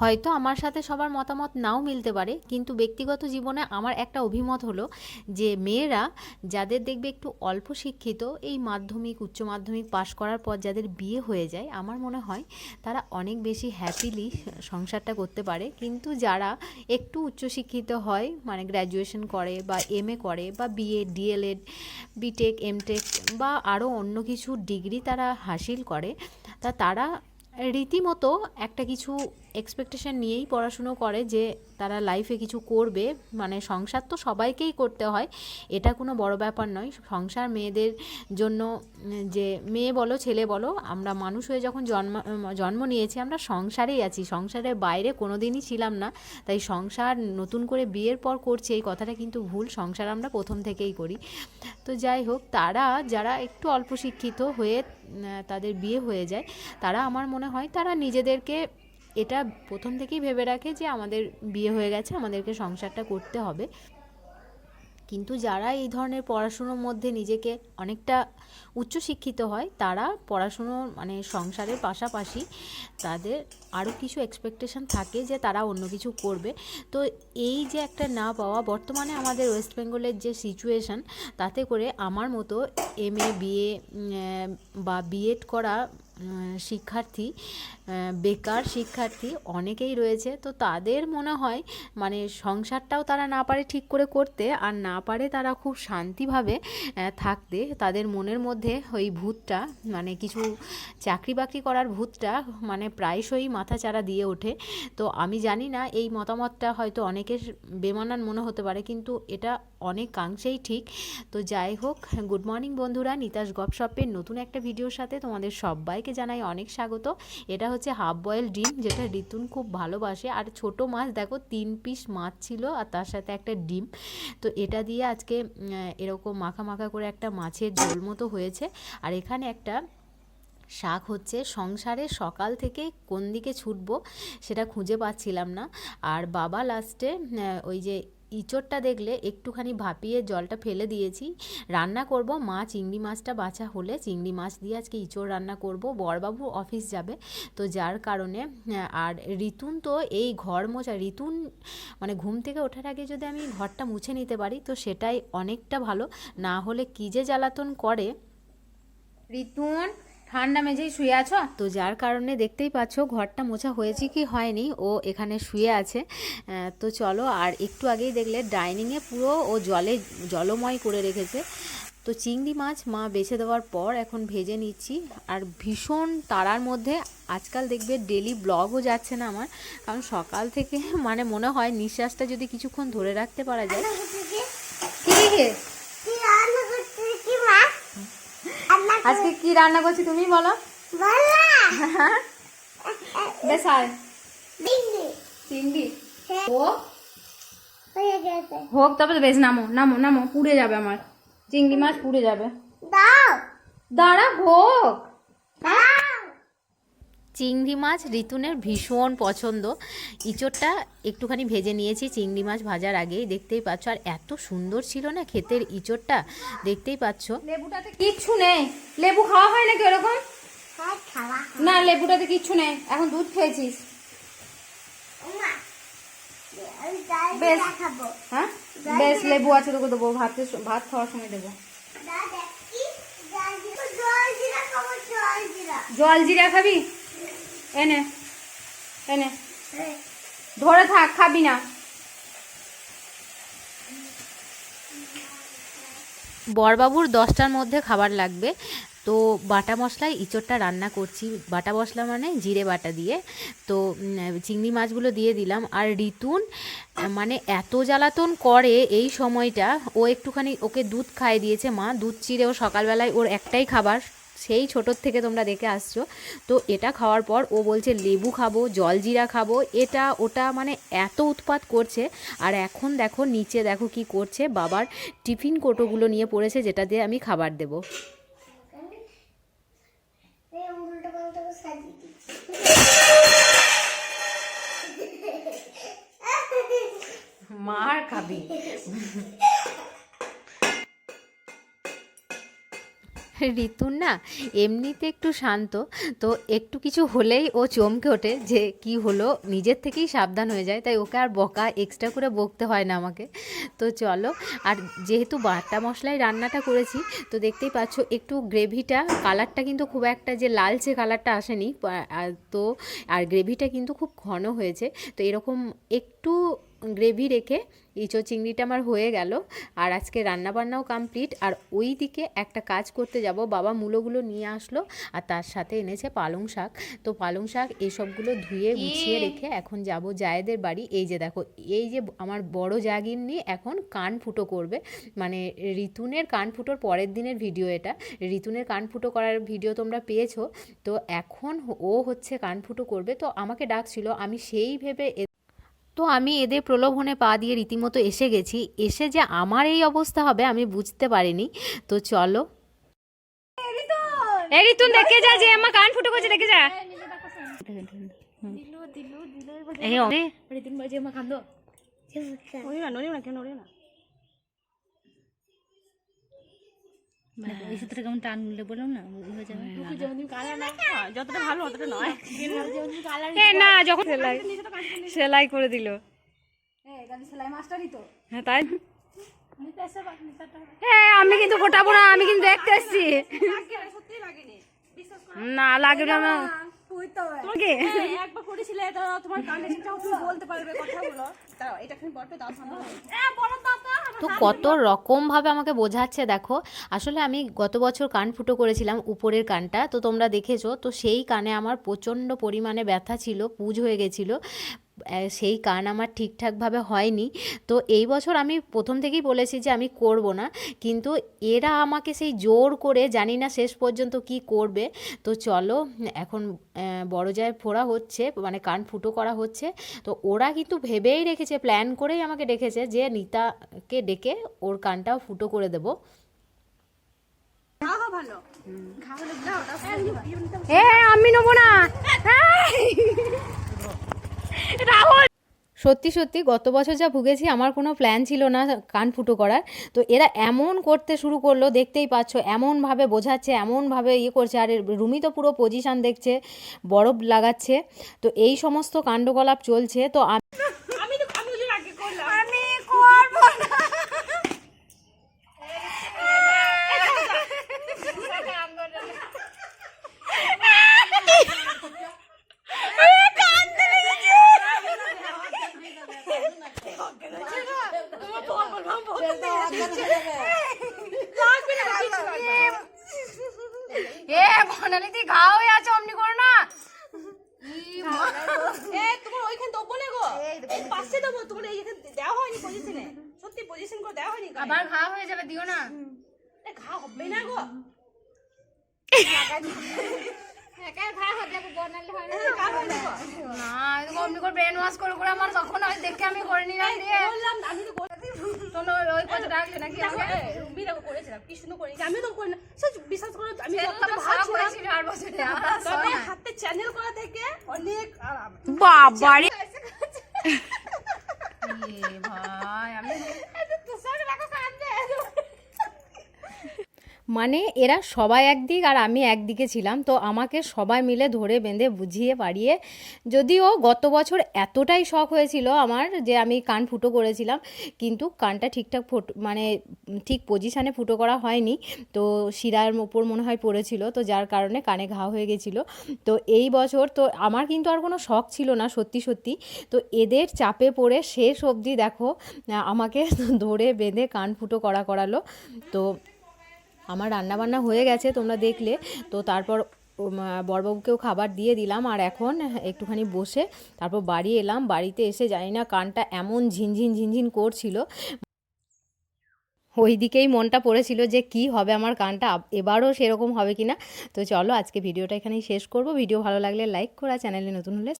হয়তো আমার সাথে সবার মতামত নাও মিলতে পারে, কিন্তু ব্যক্তিগত জীবনে আমার একটা অভিমত হলো যে মেয়েরা যাদের দেখবে একটু অল্প শিক্ষিত, এই মাধ্যমিক, উচ্চ মাধ্যমিক পাশ করার পর যাদের বিয়ে হয়ে যায়, আমার মনে হয় তারা অনেক বেশি হ্যাপিলি সংসারটা করতে পারে। কিন্তু যারা একটু উচ্চশিক্ষিত হয় মানে গ্র্যাজুয়েশন করে বা এমএ করে বা বিএ ডিএলএড বিটেক এমটেক বা আরও অন্য কিছু ডিগ্রি তারা হাসিল করে, তা তারা রীতিমতো একটা কিছু এক্সপেকটেশন নিয়েই পড়াশুনো করে যে তারা লাইফে কিছু করবে। মানে সংসার তো সবাইকেই করতে হয়, এটা কোনো বড় ব্যাপার নয়। সংসার মেয়েদের জন্য, যে মেয়ে বলো, ছেলে বলো, আমরা মানুষ হয়ে যখন জন্ম জন্ম নিয়েছি আমরা সংসারেই আছি। সংসারের বাইরে কোনো দিনই ছিলাম না। তাই সংসার নতুন করে বিয়ের পর করছি, এই কথাটা কিন্তু ভুল। সংসার আমরা প্রথম থেকেই করি। তো যাই হোক, তারা যারা একটু অল্প শিক্ষিত হয়ে তাদের বিয়ে হয়ে যায়, তারা আমার মনে হয় তারা নিজেদেরকে এটা প্রথম থেকেই ভেবে রাখে যে আমাদের বিয়ে হয়ে গেছে, আমাদেরকে সংসারটা করতে হবে। কিন্তু যারা এই ধরনের পড়াশুনোর মধ্যে নিজেকে অনেকটা উচ্চশিক্ষিত হয়, তারা পড়াশুনো মানে সংসারের পাশাপাশি তাদের আরও কিছু এক্সপেকটেশন থাকে যে তারা অন্য কিছু করবে। তো এই যে একটা না পাওয়া, বর্তমানে আমাদের ওয়েস্ট বেঙ্গলের যে সিচুয়েশন তাতে করে আমার মতো এম এ বিএ বা বিএড করা শিক্ষার্থী বেকার শিক্ষার্থী অনেকেই রয়েছে। তো তাদের মনে হয় মানে সংসারটাও তারা না পারে ঠিক করে করতে আর না পারে তারা খুব শান্তিভাবে থাকতে। তাদের মনের মধ্যে ওই ভূতটা মানে কিছু চাকরি বাকরি করার ভূতটা মানে প্রায়শই মাথাচাড়া দিয়ে ওঠে। তো আমি জানি না, এই মতামতটা হয়তো অনেকের বেমানান মনে হতে পারে, কিন্তু এটা অনেকাংশেই ঠিক। তো যাই হোক, গুড মর্নিং বন্ধুরা, নিতাস গপশপের নতুন একটা ভিডিওর সাথে তোমাদের সবাইকে জানাই অনেক স্বাগত। এটা হচ্ছে হাফ বয়েল ডিম, যেটা রিতুন খুব ভালোবাসে। আর ছোট মাছ, দেখো, তিন পিস মাছ ছিল, আর তার সাথে একটা ডিম। তো এটা দিয়ে আজকে এরকম মাখা মাখা করে একটা মাছের ঝোল মতো হয়েছে। আর এখানে একটা শাক হচ্ছে, সংসারে সকাল থেকে কোন দিকে ছুটবো সেটা খুঁজে পাচ্ছিলাম না। আর বাবা লাস্টে ওই যে ইঁচড়টা দেখলে একটুখানি ভাপিয়ে জলটা ফেলে দিয়েছি। রান্না করব, মা চিংড়ি মাছটা বাছা হলে চিংড়ি মাছ দিয়ে আজকে ইঁচড় রান্না করব। বরবাবু অফিস যাবে, তো যার কারণে আর ঋতুন তো এই ঘর মোছা, ঋতুন মানে ঘুম থেকে ওঠার আগে যদি আমি ঘরটা মুছে নিতে পারি, তো সেটাই অনেকটা ভালো। না হলে কী যে জ্বালাতন করে? রিতুন ঠান্ডা মেঝেই শুয়ে আছো? তো যার কারণে দেখতেই পাচ্ছ ঘরটা মোছা হয়েছে কি হয়নি ও এখানে শুয়ে আছে। তো চলো আর একটু আগেই দেখলে ডাইনিংয়ে পুরো ও জলে জলময় করে রেখেছে। তো চিংড়ি মাছ মা বেছে দেওয়ার পর এখন ভেজে নিচ্ছি। আর ভীষণ তারার মধ্যে আজকাল দেখবে ডেলি ব্লগও যাচ্ছে না আমার। কারণ সকাল থেকে মানে মনে হয় নিঃশ্বাসটা যদি কিছুক্ষণ ধরে রাখতে পারা যায়। কি রে? আজকে কি রান্না করছি তুমি বলো? বেশ আয়। চিংড়ি হোক হোক তবে তো বেশ নামো নামো নামো পুড়ে যাবে আমার। চিংড়ি মাছ পুড়ে যাবে। দাঁড়া হোক চিংড়ি মাছ ঋতুনের ভীষণ পছন্দ। ইঁচড়টা একটুখানি ভেজে নিয়েছি চিংড়ি মাছ ভাজার আগেই দেখতেই পাচ্ছ। আর এত সুন্দর ছিল না ক্ষেতের ইঁচড়টা দেখতেই পাচ্ছ। লেবুটাতে কিচ্ছু নেই। লেবু খাওয়া হয় নাকি ওরকম? না লেবুটাতে কিচ্ছু নেই। এখন দুধ খেয়েছিস? বেশ। হ্যাঁ? বেশ লেবু আছে তোকে দেবো। ভাতের স- ভাত খাওয়ার সময় দেবো। জল জিরা খাবি? এনে এনে। ধরে থাক খাবি না। বরবাবুর দশটার মধ্যে খাবার লাগবে। তো বাটা মশলায় ইঁচড়টা রান্না করছি। বাটা মশলা মানে জিরে বাটা দিয়ে। তো চিংড়ি মাছগুলো দিয়ে দিলাম। আর রিতুন মানে এত জ্বালাতন করে এই সময়টা ও একটুখানি ওকে দুধ খাইয়ে দিয়েছে মা। দুধ চিড়ে ও সকালবেলায় ওর একটাই খাবার। সেই ছোটোর থেকে তোমরা দেখে আসছো। তো এটা খাওয়ার পর ও বলছে, লেবু খাব, জলজিরা খাব। এটা ওটা মানে এত উৎপাত করছে। আর এখন দেখো, নিচে দেখো কি করছে। বাবার টিফিন কোটোগুলো নিয়ে পড়েছে, যেটা দিয়ে আমি খাবার দেবো। মার খাবি। ঋতুর না, এমনিতে একটু শান্ত। তো একটু কিছু হলেই ও চমকে ওঠে যে কি হলো, নিজের থেকেই সাবধান হয়ে যায়। তাই ওকে আর বকা এক্সট্রা করে বকতে হয় না আমাকে। তো চলো, আর যেহেতু বাটা মশলায় রান্নাটা করেছি, তো দেখতেই পাচ্ছ একটু গ্রেভিটা, কালারটা কিন্তু খুব একটা যে লালচে কালারটা আসেনি তো আর গ্রেভিটা কিন্তু খুব ঘন হয়েছে। তো এরকম একটু গ্রেভি রেখে ইঁচো চিংড়িটা আমার হয়ে গেল। আর আজকে রান্নাবান্নাও কমপ্লিট আর ওই দিকে একটা কাজ করতে যাব। বাবা মূলোগুলো নিয়ে আসলো আর তার সাথে এনেছে পালং শাক। তো পালং শাক এসবগুলো ধুয়ে গুছিয়ে রেখে এখন যাব জায়েদের বাড়ি। এই যে দেখো এই যে আমার বড় জাগিন্নি এখন কান ফুটো করবে। মানে ঋতুনের কান ফুটোর পরের দিনের ভিডিও এটা। ঋতুনের কান ফুটো করার ভিডিও তোমরা পেয়েছ। তো এখন ও হচ্ছে কান ফুটো করবে। তো আমাকে ডাকছিল। আমি সেই ভেবে তো আমি এদের প্রলোভনে পা দিয়ে রীতিমতো এসে গেছি এসে যে আমার এই অবস্থা হবে আমি বুঝতে পারিনি তো চলো দেখে যা যে আমার কান ফুটো করছে দেখে যা এই অরে রিতুন বলছে আমার কান্দো নড়ি না ওরে না কেন ওরে না এই সূত্রে কেমন টান নিলে বললাম না? ওই হয়ে যাবে যতটা ভালো অতটা নয়। না যখন সেলাই। সেলাই করে দিল। সেলাই মাস্টারই তো। হ্যাঁ তাই? হ্যাঁ আমি কিন্তু ফোটাবো না আমি কিন্তু দেখতে এসছি না লাগবে না একবার করেছিলে তোমার কানে বলতে পারবে কথাগুলো। এটা তো কত রকমভাবে আমাকে বোঝাচ্ছে দেখো। আসলে আমি গত বছর কান ফুটো করেছিলাম উপরের কানটা, তো তোমরা দেখেছ, তো সেই কানে আমার প্রচণ্ড পরিমাণে ব্যথা ছিল, পুজ হয়ে গেছিল। সেই কান আমার ঠিকঠাকভাবে হয়নি। তো এই বছর আমি প্রথম থেকেই বলেছি যে আমি করব না। কিন্তু এরা আমাকে সেই জোর করে জানি না শেষ পর্যন্ত কি করবে। তো চলো এখন বড় যায় ফোড়া হচ্ছে মানে কান ফুটো করা হচ্ছে। তো ওরা কিন্তু ভেবেই রেখেছে প্ল্যান করেই আমাকে ডেকেছে যে নিতাকে ডেকে ওর কানটাও ফুটো করে দেবো। এ আমি নেব না। রাহুল! সত্যি সত্যি, গত বছর যা ভুগেছি, আমার কোনো প্ল্যান ছিল না কান ফুটো করার। তো এরা এমন করতে শুরু করল, দেখতেই পাচ্ছ, এমনভাবে বোঝাচ্ছে, এমনভাবে ইয়ে করছে। আর রুমি তো পুরো পজিশান দেখছে, বরফ লাগাচ্ছে। তো এই সমস্ত কাণ্ডকলাপ চলছে, তো আমি ওই জন্য আগে করলাম আমি করব না এ বনালি তুই ঘা হয়ে আছো অমনি করো না এ তোমার ওইখান দেবো না গো এই পাশে দেবো তোমার এইখানে দেওয়া হয়নি পজিশনে সত্যি পজিশন করে দেওয়া হয়নি। আবার ঘা হয়ে যাবে দিও না। ঘা হবে না গো। একার ঘা হয়ে যাবে মানে এরা সবাই একদিক আর আমি একদিকে ছিলাম, তো আমাকে সবাই মিলে ধরে বেঁধে বুঝিয়ে পারিয়ে যদিও গত বছর এতটাই শখ হয়েছিল আমার যে আমি কান ফুটো করেছিলাম, কিন্তু কানটা ঠিকঠাক ফুটো মানে ঠিক পজিশানে ফুটো করা হয়নি, তো শিরার ওপর মনে হয় পড়েছিল, তো যার কারণে কানে ঘা হয়ে গেছিল। তো এই বছর তো আমার কিন্তু আর কোনো শখ ছিল না, সত্যি সত্যি। তো এদের চাপে পড়ে শেষ অবধি দেখো, আমাকে ধরে বেঁধে কান ফুটো করা করালো, তো আমার রান্নাবান্না হয়ে গেছে, তোমরা দেখলে। তো তারপর বড়বাবুকেও খাবার দিয়ে দিলাম আর এখন একটুখানি বসে তারপর বাড়ি এলাম। বাড়িতে এসে জানি না কানটা এমন ঝিনঝিন ঝিনঝিন করছিল। ওই দিকেই মনটা পড়েছিল যে কি হবে আমার কানটা এবারও সেরকম হবে কি না তো চলো আজকে ভিডিওটা এখানেই শেষ করব। ভিডিও ভালো লাগলে লাইক করা, চ্যানেলে নতুন হলে